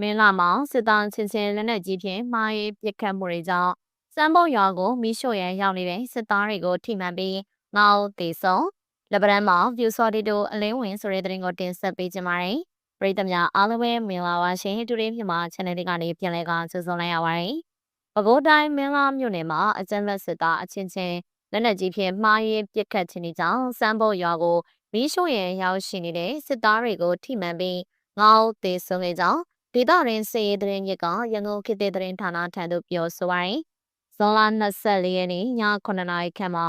မင်းလာမောင်စစ်သားချင်းချင်းလက်နက်ကြီးဖြင့်မှားရေးပစ်ခတ်မှုတွေကြောင့်စံပုတ်ရွာကိုမိရှို့ရန်ရောက်နေတဲ့စစ်သားတွေကိုထိမှန်ပြီးငေါတေဆုံးလက်ပရန်မောင်ပြူစော်ဒီတို့အလင်းဝင်ဆိုတဲ့တဲ့ရင်ကိုတင်ဆက်ပေးကြပါမယ်ပရိသတ်များအားလုံးပဲမင်္ဂလာပါရှင်တူလေးမြန်မာ channel လေးကနေပြန်လည်ကကြိုဆိုလိုက်ရပါတယ်ပဲခူးတိုင်းမင်းလာမြို့နယ်မှာအကြမ်းဖက်စစ်သားအချင်းချင်းလက်နက်ကြီးဖြင့်မှားရေးပစ်ခတ်ခြင်းကြောင့်စံပုတ်ရွာကိုမိရှို့ရန်ရောက်ရှိနေတဲ့စစ်သားတွေကိုထိမှန်ပြီးငေါတေဆုံးခဲ့ကြောင်း ဒေသရင်းစေရေးသတင်းမြစ်ကရန်ကုန်ခေတ်သစ်သတင်းဌာနထံသို့ပြောဆိုပါရယ်ဇွန်လ24ရက်နေ့ည9:00နာရီခန့်မှာ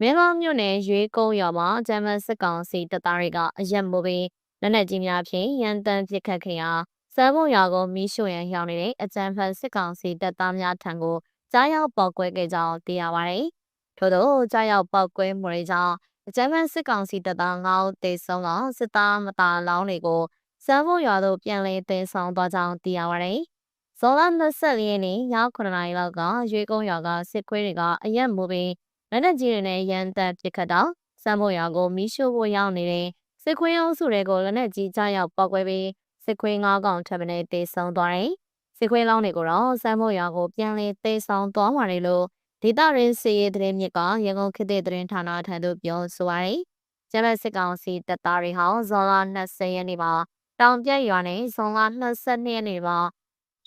မင်းလောမြို့နယ်ရွေးကုန်းရွာမှာဂျမန်စစ်ကောင်စီတပ်သားတွေကအရက်မိုးပြီးလက်နက်ကြီးများဖြင့်ရန်တမ်းပစ်ခတ်ခဲ့ရာစမ်းပုံရွာကိုမီးရှို့ရန်ရောက်နေတဲ့အကြမ်းဖက်စစ်ကောင်စီတပ်သားများထံကိုကြားရောက်ပေါက်ကွဲခဲ့ကြောင်းသိရပါတယ်။ထို့သောကြားရောက်ပေါက်ကွဲမှုတွေကြောင့်အကြမ်းဖက်စစ်ကောင်စီတပ်သား9ဦးသေဆုံးသောစစ်သားမသားလောင်းတွေကို စမ်းဖို့ရွာသို့ပြန်လည်တင်ဆောင်သွားကြောင်းသိရပါတယ်။ဇော်လ24ရက်နေ့ည9နာရီလောက်ကရွေကုန်းရွာကစစ်ခွေးတွေကအရက်မူပြီးလက်နက်ကြီးတွေနဲ့ရန်တပ်ပစ်ခတ်တော့စမ်းဖို့ရွာကိုမီးရှို့ဖို့ရောက်နေတဲ့စစ်ခွေးအုပ်စုတွေကိုလက်နက်ကြီးကြားရောက်ပောက်ကွဲပြီးစစ်ခွေး၅ကောင်ထပ်မံတေဆုံးသွားတယ်။စစ်ခွေးလောင်းတွေကိုတော့စမ်းဖို့ရွာကိုပြန်လည်တေဆောင်သွားမှာလေလို့ဒေတာရင်းစီရေးသတင်းမြစ်ကရန်ကုန်ခေတ်သစ်သတင်းဌာနထံသို့ပြောဆိုပါရယ်။ကျမစစ်ကောင်စီတပ်သားတွေဟာဇော်လ20ရက်နေ့မှာ တောင်ပြက်ရွာနဲ့ဇွန်လ22ရက်နေ့မှာ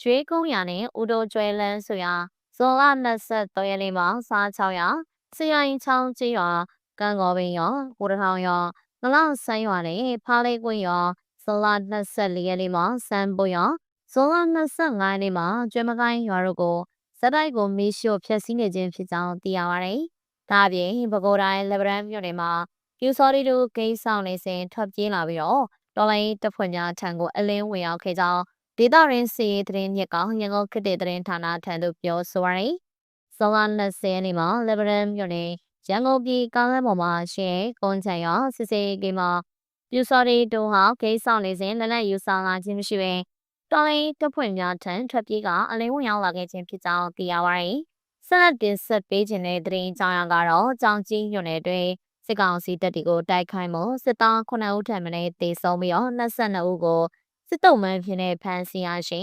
ရွှေကုန်းရွာနဲ့ဦးတိုကျွဲလန်းဆိုရာဇွန်လ23ရက်နေ့မှာစား6ရွာစရိုင်းချောင်းကျေးရွာကံကောပင်ရွာကိုတထောင်ရွာငလောက်ဆန်းရွာနဲ့ဖားလေးကွင်းရွာဇွန်လ24ရက်နေ့မှာစံပွရွာဇွန်လ25ရက်နေ့မှာကျွဲမကိုင်းရွာတို့ကိုစတိုက်ကိုမီးရှို့ဖျက်ဆီးနေခြင်းဖြစ်ကြောင်းသိရပါတယ်။ဒါအပြင်ပဲခူးတိုင်းလက်ဗရန်မြို့နယ်မှာပြူစော်ရီတို့ဂိမ်းဆောင်နေစဉ်ထွက်ပြေးလာပြီးတော့ တော်လိုင်းတပ်ဖွဲ့များထံကိုအလင်းဝင်ရောက်ခဲ့ကြောင်းဒေသရင်းစီရေးသတင်းမြစ်ကရန်ကုန်ခေတ်သတင်းဌာနထံသို့ပြောဆိုရယ်။ဇော်လ20ရက်နေ့မှာလေဗရန်မြို့နယ်ရန်ကုန်ပြည်ကားလမ်းပေါ်မှာရှင်ကွန်ချန်ရောစစ်စေးဂိမ်းမှာပြူစော်ရီတုံဟာဂိမ်းဆောင်နေစဉ်လက်နက်ယူဆောင်လာခြင်းမရှိဘဲတော်လိုင်းတပ်ဖွဲ့များထံထွက်ပြေးကအလင်းဝင်ရောက်လာခဲ့ခြင်းဖြစ်ကြောင်းသိရပါရယ်။ဆက်လက်တင်ဆက်ပေးခြင်းတဲ့သတင်းကြောင်းရကတော့ကြောင်ကြီးညွန့်နယ်တွင် စစ်ကောင်စီတပ်တွေကိုတိုက်ခိုက်မှုစစ်သား9ဦးထံမှတေဆုံးပြီးတော့22ဦးကိုစစ်တုံးမှန်းဖြစ်နေဖမ်းဆီးရရှိ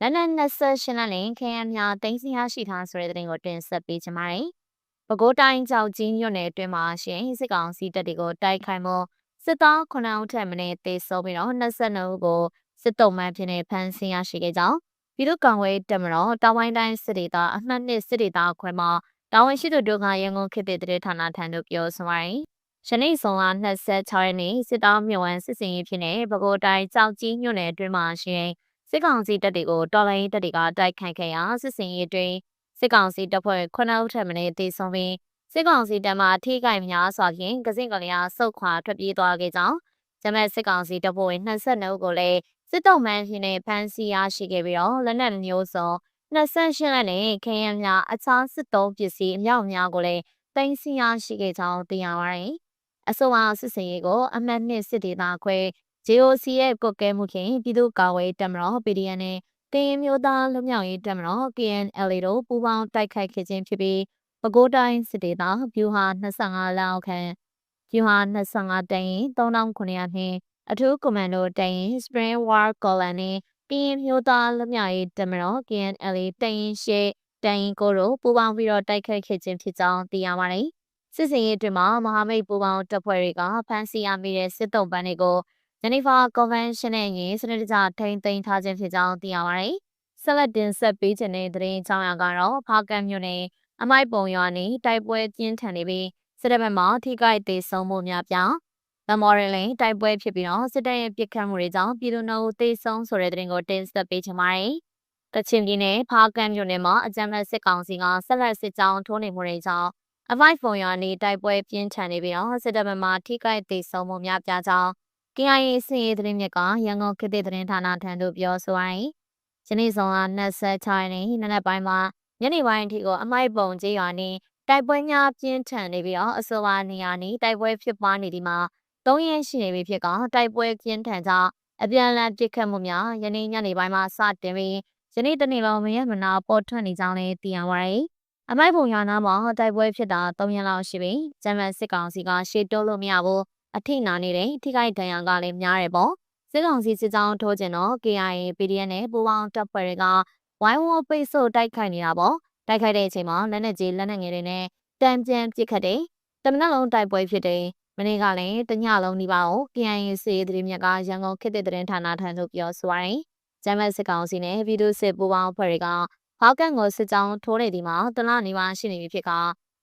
လက်နက်28လက်နဲ့ခရမ်းများတင်စီရရှိထားဆိုတဲ့သတင်းကိုတင်ဆက်ပေးချင်ပါတယ်။ပဲခူးတိုင်းကြောက်ကြီးမြို့နယ်အတွင်းမှာရှင်စစ်ကောင်စီတပ်တွေကိုတိုက်ခိုက်မှုစစ်သား9ဦးထံမှတေဆုံးပြီးတော့22ဦးကိုစစ်တုံးမှန်းဖြစ်နေဖမ်းဆီးရရှိခဲ့ကြောင်းပြည်သူ့ကောင်ဝေးတပ်မတော်တာဝိုင်းတိုင်းစစ်ဒေသအမှတ်နှစ်စစ်ဒေသခွဲမှာ တာဝန်ရှိသူတို့ကရန်ကုန်ခေတ်သစ်တဲ့ဌာနထံသို့ပြောဆိုပါရယ်။ယနေ့ဆုံးလာ26ရက်နေ့စစ်တောင်းမြို့ဝန်စစ်စင်ရေးဖြစ်နေပဲခူးတိုင်းကြောက်ကြီးမြို့နယ်အတွင်းမှာရှိစစ်ကောင်စီတပ်တွေကိုတော်လိုင်းတပ်တွေကတိုက်ခိုက်ခဲ့ရာစစ်စင်ရေးအတွင်းစစ်ကောင်စီတပ်ဖွဲ့9ဦးထပ်မံတေဆုံးပြီးစစ်ကောင်စီတပ်မှထိခိုက်များစွာဖြင့်ကစင်ကလျာဆုတ်ခွာထွက်ပြေးသွားခဲ့ကြောင်းဂျမတ်စစ်ကောင်စီတပ်ဖွဲ့ဝင်22ဦးကိုလည်းစစ်တုံးမှန်းဖြင့်ဖမ်းဆီးရရှိခဲ့ပြီးတော့လက်နက်မျိုးစုံ 28လက်နဲ့ခရမ်းများအခြားစစ်သုံးပစ္စည်းအမြောက်များကိုလည်းတင်စီရရှိခဲ့ကြောင်းသိရပါတယ်။အဆိုပါစစ်စင်ရေးကိုအမှတ်နှစ်စစ်ဒေသခွဲ JOC ရဲ့ကုတ်ကဲမှုခင်ပြည်သူ့ကာကွယ်တပ်မတော် PDN နဲ့ကရင်မျိုးသားလူမျိုးရေးတပ်မတော် KNLA တို့ပူးပေါင်းတိုက်ခိုက်ခဲ့ခြင်းဖြစ်ပြီးပဲခူးတိုင်းစစ်ဒေသဗျူဟာ25လောက်ခန့်ဗျူဟာ25တိုင်3900နှင့်အထူးကွန်မန်ဒိုတိုင် Spring War Column နဲ့ကရင်မျိုးသားလူမျိုးရေးတမတော် KNLA တရင်ရှိတရင်ကိုတို့ပူးပေါင်းပြီးတော့တိုက်ခိုက်ခဲ့ခြင်းဖြစ်ကြောင်းသိရပါတယ်။စစ်စင်ရေးအတွင်းမှာမဟာမိတ်ပူးပေါင်းတပ်ဖွဲ့တွေကဖမ်းဆီးရမိတဲ့စစ်တုံးပန်းတွေကို Geneva Convention နဲ့ညီစနစ်တကျထိန်းသိမ်းထားခြင်းဖြစ်ကြောင်းသိရပါတယ်။ဆက်လက်တင်ဆက်ပေးခြင်းတဲ့သတင်းအကြောင်းအရာကတော့ဖားကန်မြို့နယ်အမိုက်ပုံရွာနေတိုက်ပွဲပြင်းထန်နေပြီးစစ်တပ်ဘက်မှထိခိုက်သေးဆုံးမှုများပြား မမော်ရလင်တိုက်ပွဲဖြစ်ပြီးတော့စစ်တပ်ရဲ့ပစ်ခတ်မှုတွေကြောင့်ပြည်သူနှုတ်သေဆုံးဆိုတဲ့သတင်းကိုတင်ဆက်ပေးချင်ပါတယ်။တချင်ပြည်နယ်ဖားကန့်မြို့နယ်မှာအကြမ်းဖက်စစ်ကောင်စီကဆက်လက်စစ်ကြောင်းထိုးနေမှုတွေကြောင့်အဖိုက်ဖုံရွာနေတိုက်ပွဲပြင်းထန်နေပြီးတော့စစ်တပ်ဘက်မှထိခိုက်သေဆုံးမှုများပြားကြောင်း KIA စစ်ရေးသတင်းမြစ်ကရန်ကုန်ခေတ်သစ်သတင်းဌာနထံသို့ပြောဆိုရရင်ယနေ့ဆောင်က26ရက်နေ့နနက်ပိုင်းမှာညနေပိုင်းအထိကိုအမိုက်ပုံကျေးရွာနေတိုက်ပွဲများပြင်းထန်နေပြီးတော့အဆိုပါနေရာနေတိုက်ပွဲဖြစ်ပွားနေဒီမှာ ၃ရက်ရှိနေပြီဖြစ်ကတိုက်ပွဲပြင်းထန်ကြောင်းအပြန်အလှန်ပစ်ခတ်မှုများယနေ့ညနေပိုင်းမှာစတင်ပြီးယနေ့တနေ့လုံးမရမနာပေါ်ထွက်နေကြောင်းလည်းသိရပါတယ်။အမိုက်ပုံရွာနာမှာတိုက်ပွဲဖြစ်တာ၃ရက်လောက်ရှိပြီ။ဂျမန်စစ်ကောင်စီကရှေ့တိုးလို့မရဘူးအထိနာနေတယ်ထိခိုက်ဒဏ်ရာကလည်းများတယ်ပေါ့။စစစ်ကောင်စီစစ်ကြောင်းထိုးကျင်တော့ KIA PDF နဲ့ပူးပေါင်းတပ်ဖွဲ့တွေကဝိုင်းဝန်းပိတ်ဆို့တိုက်ခိုက်နေတာပေါ့တိုက်ခိုက်တဲ့အချိန်မှာလက်နက်ကြီးလက်နက်ငယ်တွေနဲ့တံပြန်ပစ်ခတ်တယ်တမနက်လုံးတိုက်ပွဲဖြစ်တယ် မနေ့ကလည်းတညလုံးဒီပါကို KIA စစ်ရေးသတင်းမြက်ကရန်ကုန်ခေတ်သစ်သတင်းဌာနထံသို့ပြောဆိုပါရယ်ဂျမတ်စစ်ကောင်စီနဲ့ပြည်သူစစ်ပူးပေါင်းအဖွဲ့တွေကဟောက်ကန်ကိုစစ်ကြောင်းထိုးနေဒီမှာတလနေပါရှိနေပြီဖြစ်က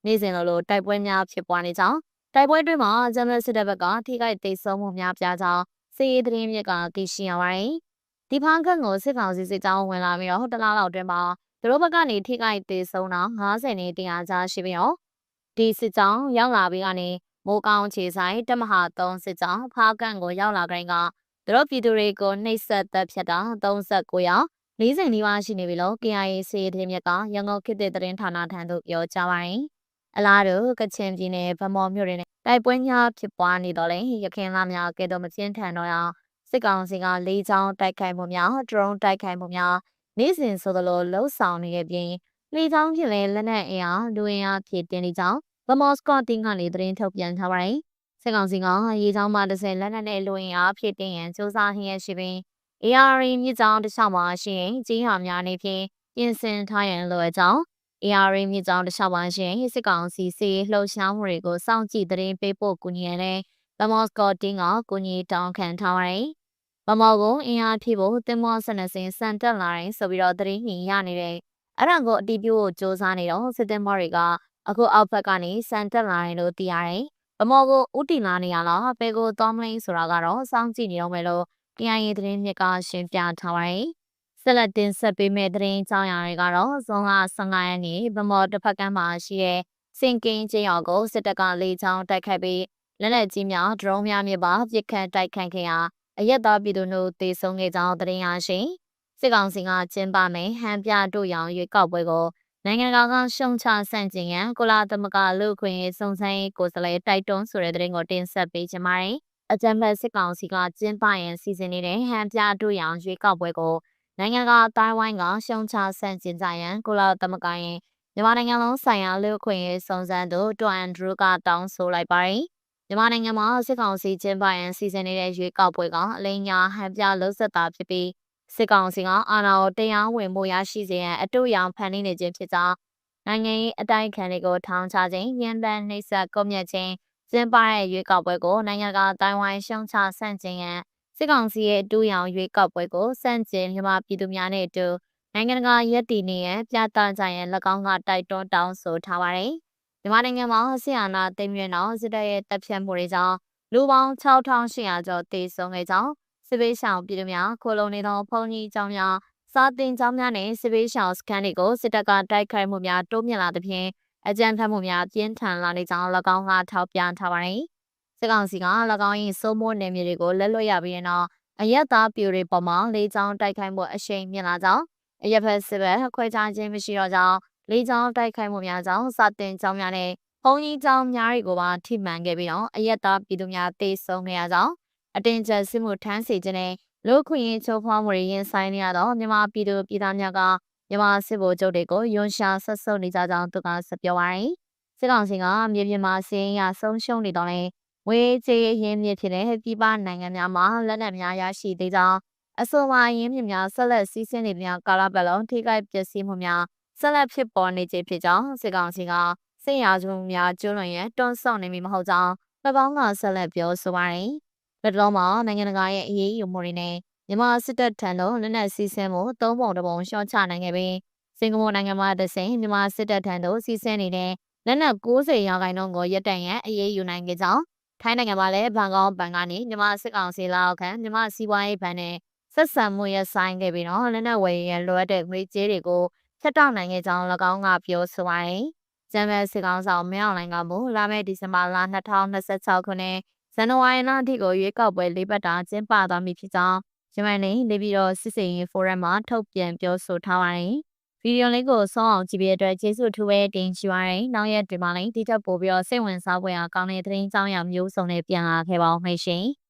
နေ့စဉ်လိုလိုတိုက်ပွဲများဖြစ်ပွားနေကြောင်းတိုက်ပွဲတွင်မှာဂျမတ်စစ်တပ်ဘက်ကထိခိုက်ဒေဆုံးမှုများပြားကြောင်းစစ်ရေးသတင်းမြက်ကသိရှိရပါတယ်ဒီဖန်ခန့်ကိုစစ်ကောင်စီစစ်ကြောင်းဝင်လာပြီးတော့တလားလောက်တွင်မှာသူတို့ဘက်ကနေထိခိုက်ဒေဆုံးတော့90နေတရားကြားရှိပြီးတော့ဒီစစ်ကြောင်းရောက်လာပြီးကနေ မိုးကောင်းခြေဆိုင်တမဟာ3စစ်ကြောင်းဖားကန်ကိုရောက်လာကြရင်ကသူတို့ပြည်သူတွေကိုနှိပ်စက်တပ်ဖြတ်တာ39ရောက်40နီးပါးရှိနေပြီလို့ KIA စီးတဲ့မြက်ကရန်ကုန်ခေတ်သစ်သတင်းဌာနထံသို့ပြောကြားပါရယ်အလားတူကချင်ပြည်နယ်ဗမော်မြို့တွင်တိုက်ပွဲများဖြစ်ပွားနေတော့လေရခိုင်လာများကဲတော့မပြင်းထန်တော့အောင်စစ်ကောင်စီကလေးချောင်းတိုက်ခိုက်မှုများဒရုန်းတိုက်ခိုက်မှုများနေ့စဉ်ဆိုသလိုလှုပ်ဆောင်နေခဲ့ပြီးလေချောင်းဖြစ်လဲလက်နက်အင်အားလူအင်အားဖြစ်တင်နေကြောင်း ဗမော်စကော့တင်းကနေသတင်းထုတ်ပြန်ထားပါတယ်စစ်ကောင်စီကရေချောင်းမှာ30လက်နက်နဲ့လူအင်အားဖြစ်တင်ရန်စူးစမ်းဟင်းရရှိပြီး AR မြစ်ကြောင်းတစ်လျှောက်မှာရှိရင်ကြီးဟာများနေဖြင့်ပြင်ဆင်ထားရန်လိုအပ်ကြောင်း AR မြစ်ကြောင်းတစ်လျှောက်မှာရှိရင်စစ်ကောင်စီစီလှုပ်ရှားမှုတွေကိုစောင့်ကြည့်သတင်းပေးဖို့ကူညီရတဲ့ဗမော်စကော့တင်းကကူညီတောင်းခံထားပါတယ်ဗမော်ကိုအင်အားဖြည့်ဖို့တင်မောဆနစင်စံတက်လာရင်ဆိုပြီးတော့သတင်းညင်ရနေတဲ့အဲ့ဒါကိုအတီးပြို့ကိုစ조사နေတော့စစ်တင်မော်တွေက အခုအောက်ဘက်ကနေစံတက်လာတယ်လို့သိရတယ်။ဗမော်ကိုဥတီလာနေရလားဘယ်ကိုသွားမလဲဆိုတာကတော့စောင့်ကြည့်နေတော့မယ်လို့ KIA သတင်းမြစ်ကရှင်းပြထားပါတယ်။ဆက်လက်တင်ဆက်ပေးမယ့်သတင်းကြောင်းရာတွေကတော့ဇွန်လ15ရက်နေ့ဗမော်တစ်ဖက်ကမ်းမှာရှိတဲ့စင်ကင်းကျေးရွာကိုစစ်တပ်ကလေကြောင်းတိုက်ခတ်ပြီးလက်နက်ကြီးများဒရုန်းများမြပါပစ်ခတ်တိုက်ခတ်ခဲ့ရာအရက်သားပြည်သူတို့တေဆုံးခဲ့ကြောင်းသတင်းရရှိစစ်ကောင်စီကကျင်းပမယ်ဟန်ပြတို့ရောင်ရွေးကောက်ပွဲကို နိုင်ငံကောင်ကရှုံချဆန့်ကျင်ရန်ကုလာသမဂလူခွင့်ရေးစုံစမ်းရေးကိုယ်စားလှယ်တိုက်တွန်းဆိုတဲ့သတင်းကိုတင်ဆက်ပေးချင်ပါတယ်။အကြံဖက်စစ်ကောင်စီကကျင်းပရန်စီစဉ်နေတဲ့ဟန်ပြတို့ရောင်ရွေးကောက်ပွဲကိုနိုင်ငံကတိုင်းဝိုင်းကရှုံချဆန့်ကျင်ကြရန်ကုလာသမဂရဲ့မြန်မာနိုင်ငံလုံးဆိုင်ရာလူခွင့်ရေးစုံစမ်းသူတွန်အန်ဒရူးကတောင်းဆိုလိုက်ပါတယ်။မြန်မာနိုင်ငံမှာစစ်ကောင်စီကျင်းပရန်စီစဉ်နေတဲ့ရွေးကောက်ပွဲကအလိညာဟန်ပြလှုပ်ဆက်တာဖြစ်ပြီး စစ်ကောင်စီကအာဏာကိုတရားဝင်မှုရရှိစေရန်အတူရောင်ဖန်တီးနေခြင်းဖြစ်ကြောင်းနိုင်ငံရေးအတိုင်းခံတွေကိုထောင်ချခြင်းရန်တမ်းနှိပ်စက်ကုန်မြတ်ခြင်းကျင်းပတဲ့ရွေးကောက်ပွဲကိုနိုင်ငံကတိုင်းဝိုင်းရှုံချဆန့်ကျင်ရန်စစ်ကောင်စီရဲ့အတူရောင်ရွေးကောက်ပွဲကိုစန့်ကျင်မြန်မာပြည်သူများနဲ့အတူနိုင်ငံကရက်တည်နေရန်ပြသကြရန်၎င်းကတိုက်တွန်းတောင်းဆိုထားပါတယ်။မြန်မာနိုင်ငံမှာဆီယနာသိမ်းမြင့်တော်စစ်တပ်ရဲ့တပ်ဖြတ်မှုတွေကြောင့်လူပေါင်း6800ကျော်သေဆုံးခဲ့ကြောင်း စစ်ပေးရှောင်ပြည်သူများခိုလုံနေသောဘုံကြီးကျောင်းများစာတင်ကျောင်းများနဲ့စစ်ပေးရှောင်စခန်းတွေကိုစစ်တပ်ကတိုက်ခိုက်မှုများတိုးမြင့်လာသဖြင့်အကြမ်းဖက်မှုများပြင်းထန်လာနေကြောင်း၎င်းကထောက်ပြထားပါတယ်။စစ်ကောင်စီက၎င်း၏စိုးမိုးနယ်မြေတွေကိုလက်လွတ်ရပြီးနောက်အရက်သားပြူတွေပေါ်မှာလေးချောင်းတိုက်ခိုက်မှုအရှိန်မြင့်လာကြောင်းအရက်ဖက်စစ်ဘက်ခွဲခြားခြင်းမရှိတော့ကြောင်းလေးချောင်းတိုက်ခိုက်မှုများကြောင့်စာတင်ကျောင်းများနဲ့ဘုံကြီးကျောင်းများတွေကိုပါထိမှန်ခဲ့ပြီးတော့အရက်သားပြည်သူများတေဆုံးခဲ့ရကြောင်း အတင်းကျပ်စစ်မှုထမ်းစီခြင်းနဲ့လူခွင့်ရေးချိုးဖောက်မှုတွေရင်ဆိုင်နေရတော့မြန်မာပြည်သူပြည်သားများကမြန်မာစစ်ဗိုလ်ချုပ်တွေကိုယွန်ရှာဆက်ဆုပ်နေကြကြောင်းသူကဆက်ပြောပါရယ်စစ်ကောင်စီကမြေပြင်မှာစီးရင်ရဆုံးရှုံးနေတော့လဲဝေးချေရင်းမြစ်ဖြစ်တဲ့ပြည်ပနိုင်ငံများမှာလက်နက်များရရှိသေးကြောင်းအဆိုပါရင်းမြစ်များဆက်လက်စီးဆင်းနေများကာလပတ်လုံးထိခိုက်ပျက်စီးမှုများဆက်လက်ဖြစ်ပေါ်နေခြင်းဖြစ်ကြောင်းစစ်ကောင်စီကစစ်ရာဇဝတ်များကျွလွန်ရန်တွန်းဆော့နေမိမဟုတ်ကြောင်း၎င်းကဆက်လက်ပြောဆိုပါရယ် လက်တော်မှာနိုင်ငံတကာရဲ့အရေးယူမှုတွေနဲ့မြန်မာစစ်တပ်ထံသို့လက်နက်စီးဆင်းမှုသုံးပုံတစ်ပုံရှော့ချနိုင်ခဲ့ပြီးစင်ကာပူနိုင်ငံမှာတဆင်မြန်မာစစ်တပ်ထံသို့စီးဆင်းနေတဲ့လက်နက်90ရာခိုင်နှုန်းကိုရပ်တန့်ရန်အရေးယူနိုင်ခဲ့ကြောင်းထိုင်းနိုင်ငံမှာလည်းဘန်ကောက်ဘန်ကနေမြန်မာစစ်ကောင်စီလက်အောက်ခံမြန်မာစီးပွားရေးဘဏ်နဲ့ဆက်ဆံမှုရဆိုင်ခဲ့ပြီးတော့လက်နက်ဝယ်ရန်လိုအပ်တဲ့ငွေကြေးတွေကိုဖြတ်တောက်နိုင်ခဲ့ကြောင်း၎င်းကပြောဆိုပါတယ်။ဂျမ်ဘတ်စစ်ကောင်ဆောင်မင်းအောင်လိုင်ကမို့လာမယ့်ဒီဇင်ဘာလ2026ခုနှစ် ဇန်နဝါရီလအထိကိုရွေးကောက်ပွဲလေးပတ်တာကျင်းပသွားမည်ဖြစ်ကြောင်းဂျမန်နေနေပြီးတော့စစ်စေရင်ဖိုရမ်မှာထုတ်ပြန်ပြောဆိုထားပါတယ်။ဗီဒီယိုလေးကိုစောအောင်ကြည့်ပြီးအတွက်ကျေးဇူးထူးပဲတင်ရှိပါရယ်။နောက်ရက်ဒီမှာလည်းဒီချက်ပို့ပြီးတော့စိတ်ဝင်စားဖွယ်အောင်ကောင်းတဲ့သတင်းကြောင်းရမျိုးစုံနဲ့ပြန်လာခဲ့ပါအောင်ရှင်။